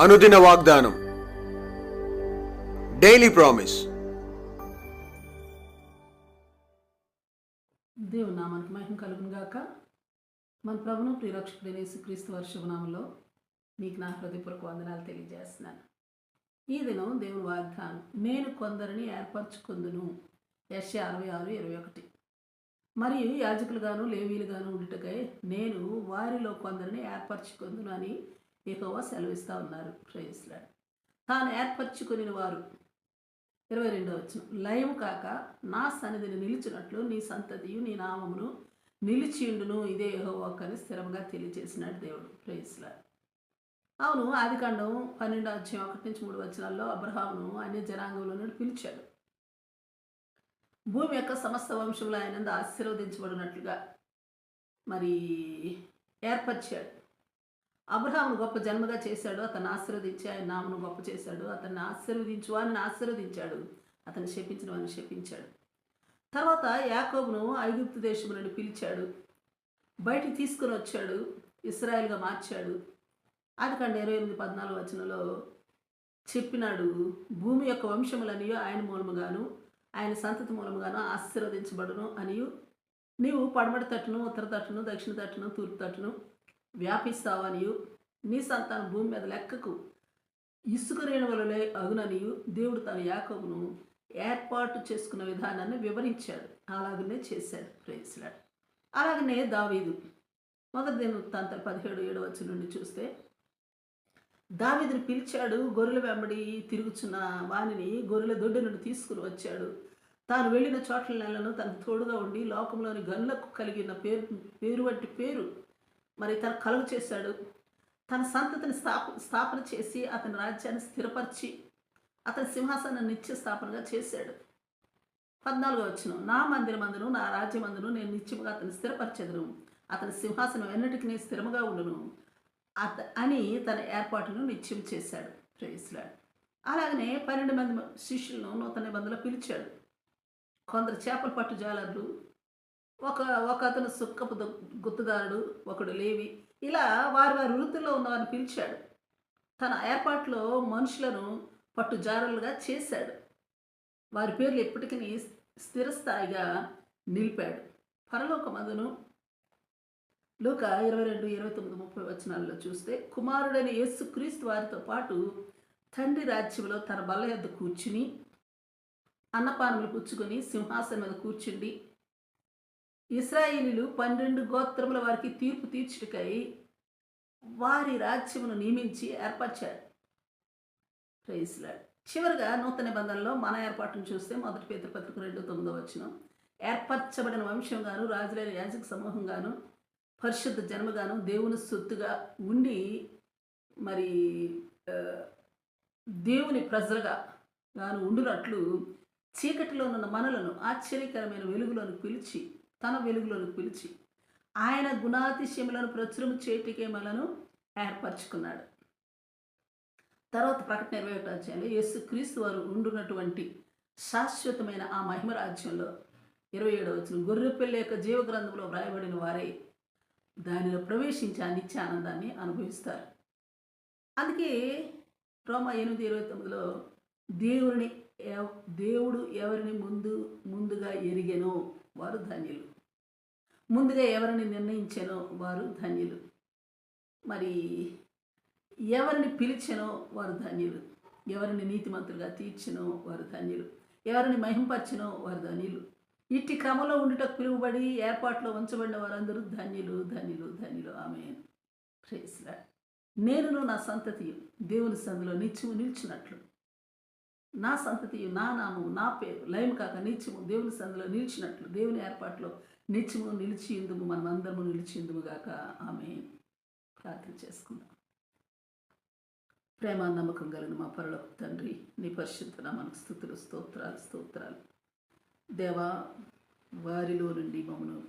అనుదిన వాగ్దానం. Daily promise దేవుని నామానికి మహిమ కలుగును గాక. మన ప్రభును ప్రియరక్షకుడైన యేసుక్రీస్తు వర్షభనామంలో మీకు నా హృదయపూర్వక వందనాలు తెలియజేస్తున్నాను. ఈ దినం దేవుని వాగ్దానం నేను కొందరిని ఏర్పరచుకుందును. ఎస్ఏ అరవై ఆరు ఇరవై ఒకటి. మరియు యాజకులుగాను లేవీలుగాను ఉండుటకై నేను వారిలో కొందరిని ఏర్పరచుకుందును అని ఎక్కువ సెలవిస్తూ ఉన్నారు. ప్రేయస్లాడు తాను ఏర్పరచుకుని వారు ఇరవై రెండో వచ్చిన లయము కాక నా సన్నిధిని నిలిచినట్లు నీ సంతతియు నీ నామమును నిలిచిండును ఇదే యెహోవాకు అని స్థిరంగా తెలియజేసినాడు దేవుడు. ప్రేయస్లా అవును ఆదికాండం పన్నెండో అధ్యాయం ఒకటి నుంచి మూడు వచనాల్లో అబ్రహామును అన్ని జనాంగంలో నుండి పిలిచాడు. భూమి యొక్క సమస్త వంశంలో ఆయన ఆశీర్వదించబడినట్లుగా మరి ఏర్పరిచాడు. అబ్రహామును గొప్ప జన్మగా చేశాడు అతను ఆశీర్వదించి ఆయన నామను గొప్ప చేశాడు అతన్ని ఆశీర్వదించు అని ఆశీర్వదించాడు అతన్ని శపించిన వాడిని శపించాడు. తర్వాత యాకోబును ఐగుప్తు దేశం నుండి పిలిచాడు బయటికి తీసుకుని వచ్చాడు ఇస్రాయల్గా మార్చాడు. అది కంటే ఇరవై ఎనిమిది పద్నాలుగు వచనంలో చెప్పినాడు భూమి యొక్క వంశములనియు ఆయన మూలముగాను ఆయన సంతతి మూలముగాను ఆశీర్వదించబడును అనియు. నీవు పడమటి తట్టును ఉత్తర తట్టును దక్షిణ తట్టును తూర్పు తట్టును వ్యాపిస్తావనియు. నీ సంతానం భూమి మీద లెక్కకు ఇసుక రేణువలలే అగుననియు. దేవుడు తన యాకబును ఏర్పాటు చేసుకున్న విధానాన్ని వివరించాడు. అలాగనే చేశాడు. ప్రేయస్లాడు అలాగనే దావీదు. మొదటి దిన తంత పదిహేడు ఏడు వచ్చి నుండి చూస్తే దావీదుని పిలిచాడు గొర్రెల వెంబడి తిరుగుచున్న వాణిని గొర్రెల దొడ్డి నుండి తీసుకుని వచ్చాడు. తాను వెళ్ళిన చోట్ల నెలను తనకు తోడుగా ఉండి లోకంలోని గనులకు కలిగిన పేరు పేరు వంటి పేరు మరి తన కలుగు చేశాడు. తన సంతతిని స్థాప స్థాపన చేసి అతని రాజ్యాన్ని స్థిరపరిచి అతని సింహాసనాన్ని నిత్య స్థాపనగా చేశాడు. పద్నాలుగో వచ్చిన నా మందిరమందును నా రాజ్యమందును నేను నిత్యముగా అతను స్థిరపరచెదను. అతని సింహాసనం ఎన్నటికీ నేను స్థిరముగా ఉండును. అత అని తన ఏర్పాటును నిత్యం చేశాడు. ప్రేయస్లాడు అలాగనే పన్నెండు మంది శిష్యులను నూతన నిబంధనలు పిలిచాడు. కొందరు చేపలు పట్టు జాలర్లు ఒక ఒక అతను సుక్కపు దు- ఒకడు లేవి. ఇలా వారి వారి వృత్తిలో ఉన్నవారిని పిలిచాడు. తన ఏర్పాట్లో మనుషులను పట్టుజారులుగా చేశాడు. వారి పేర్లు ఎప్పటికీ స్థిరస్థాయిగా నిలిపాడు. పరలోకమందును లూక ఇరవై రెండు ఇరవై తొమ్మిది ముప్పై వచనాల్లో చూస్తే కుమారుడైన యేసు క్రీస్తు వారితో పాటు తండ్రి రాజ్యంలో తన బల్ల యొద్ద కూర్చుని అన్నపానములు పుచ్చుకొని సింహాసనం మీద కూర్చుండి ఇస్రాయేలీలు పన్నెండు గోత్రముల వారికి తీర్పు తీర్చుటకై వారి రాజ్యమును నియమించి ఏర్పరిచాడు ప్రైజ్లాడ్ చివరిగా నూతన నిబంధనలో మన ఏర్పాటును చూస్తే మొదటి పేద పత్రిక రెండు తొమ్మిదో వచ్చిన ఏర్పరచబడిన వంశంగాను రాజులైన యాజక సమూహంగాను పరిశుద్ధ జన్మగాను దేవుని సొత్తుగా ఉండి మరి దేవుని ప్రజలుగా గాను ఉండునట్లు చీకటిలో ఉన్న మనలను ఆశ్చర్యకరమైన వెలుగులోని పిలిచి తన వెలుగులోని పిలిచి ఆయన గుణాతిశయములను ప్రచురము చేటికే మనను ఏర్పరచుకున్నాడు. తర్వాత ప్రకటన ఇరవై ఒకటి అధ్యాయంలో యేసు క్రీస్తు వారు ఉండున్నటువంటి శాశ్వతమైన ఆ మహిమ రాజ్యంలో ఇరవై ఏడవ వచ్చిన గొర్రెపిల్ల యొక్క జీవ గ్రంథంలో వ్రాయబడిన వారే దానిలో ప్రవేశించి ఆ నిత్య ఆనందాన్ని అనుభవిస్తారు. అందుకే రోమా ఎనిమిది ఇరవై తొమ్మిదిలో దేవుడిని దేవుడు ఎవరిని ముందు ముందుగా ఎరిగెను వారు ధన్యులు. ముందుగా ఎవరిని నిర్ణయించానో వారు ధన్యులు. మరి ఎవరిని పిలిచానో వారు ధన్యులు. ఎవరిని నీతిమంతులుగా తీర్చినో వారు ధన్యులు. ఎవరిని మహింపరిచినో వారు ధన్యులు. ఇట్టి క్రమంలో ఉండుటకు పిలువబడి ఏర్పాట్లో ఉంచబడిన వారందరూ ధన్యులు ధన్యులు ధన్యులు. ఆమె ప్రేసరా నేనును నా సంతతి దేవుని సందులో నిత్యము నిలిచినట్లు. నా సంతతి నా నామము నా పేరు లయం కాక నిత్యము దేవుని సందులో నిలిచినట్లు దేవుని ఏర్పాట్లో నిత్యము నిలిచి ఇందుము మనం అందరము నిలిచి ఇందుము గాక. ఆమె ప్రార్థన చేసుకుందాం. ప్రేమ నమ్మకం కలిగిన మా పరలో తండ్రి నీ పరిశుద్ధ మనకు స్థుతులు స్తోత్రాలు స్తోత్రాలు. దేవా వారిలో నుండి మమ్మను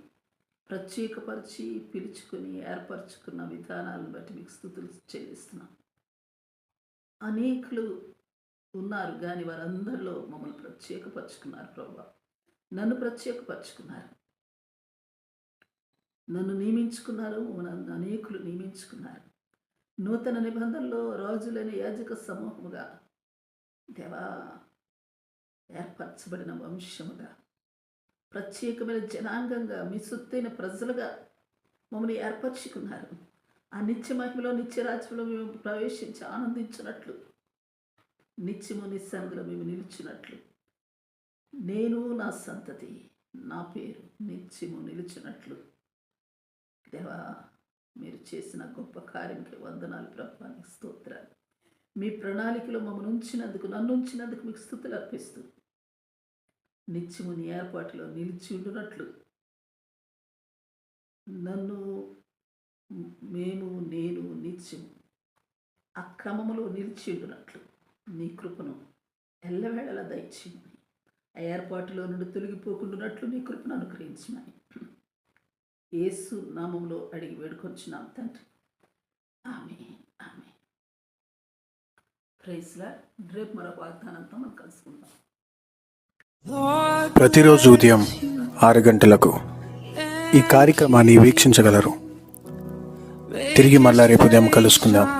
ప్రత్యేకపరిచి పిలుచుకొని ఏర్పరచుకున్న విధానాలను బట్టి మీకు స్థుతులు చెల్లిస్తున్నాం. అనేకులు ఉన్నారు. కానీ వారందరిలో మమ్మల్ని ప్రత్యేకపరుచుకున్నారు ప్రభా. నన్ను ప్రత్యేకపరుచుకున్నారు. నన్ను నియమించుకున్నారు. మమ్మల్ని అనేకులు నియమించుకున్నారు. నూతన నిబంధనలో రాజులైన యాజక సమూహముగా దేవా ఏర్పరచబడిన వంశముగా ప్రత్యేకమైన జనాంగంగా మీ సొత్తైన ప్రజలుగా మమ్మల్ని ఏర్పరచుకున్నారు. ఆ నిత్య మహిమలో నిత్య రాజ్యంలో మేము ప్రవేశించి ఆనందించినట్లు నిత్యము నిస్సందులో మేము నిలిచినట్లు. నేను నా సంతతి నా పేరు నిత్యము నిలిచినట్లు. దేవా మీరు చేసిన గొప్ప కార్యంకి వందనాలు ప్రభానికి స్తోత్రాలు. మీ ప్రణాళికలో మమ్మల్ని ఉంచినందుకు నన్ను ఉంచినందుకు మీకు స్థుతులు అర్పిస్తూ నిత్యము నీ ఏర్పాటులో నిలిచి ఉండునట్లు. నన్ను మేము నేను నిత్యము అక్రమములో నిలిచి ఉండునట్లు. నీ కృపను ఎల్లవేళలా దయచేయమని. ఆ ఏర్పాటులో నుండి తొలగిపోకుండానట్లు నీ కృపను అనుగ్రహించమని. యేసు నామంలో అడిగి వేడుకొంచున్నాం తండ్రి. ఆమె ఆమె ప్రైస్లా రేపు మరొక వాగ్దానంతో మనం కలుసుకుందాం. ప్రతిరోజు ఉదయం ఆరు గంటలకు ఈ కార్యక్రమాన్ని వీక్షించగలరు. తిరిగి మళ్ళా రేపు ఉదయం కలుసుకుందాం.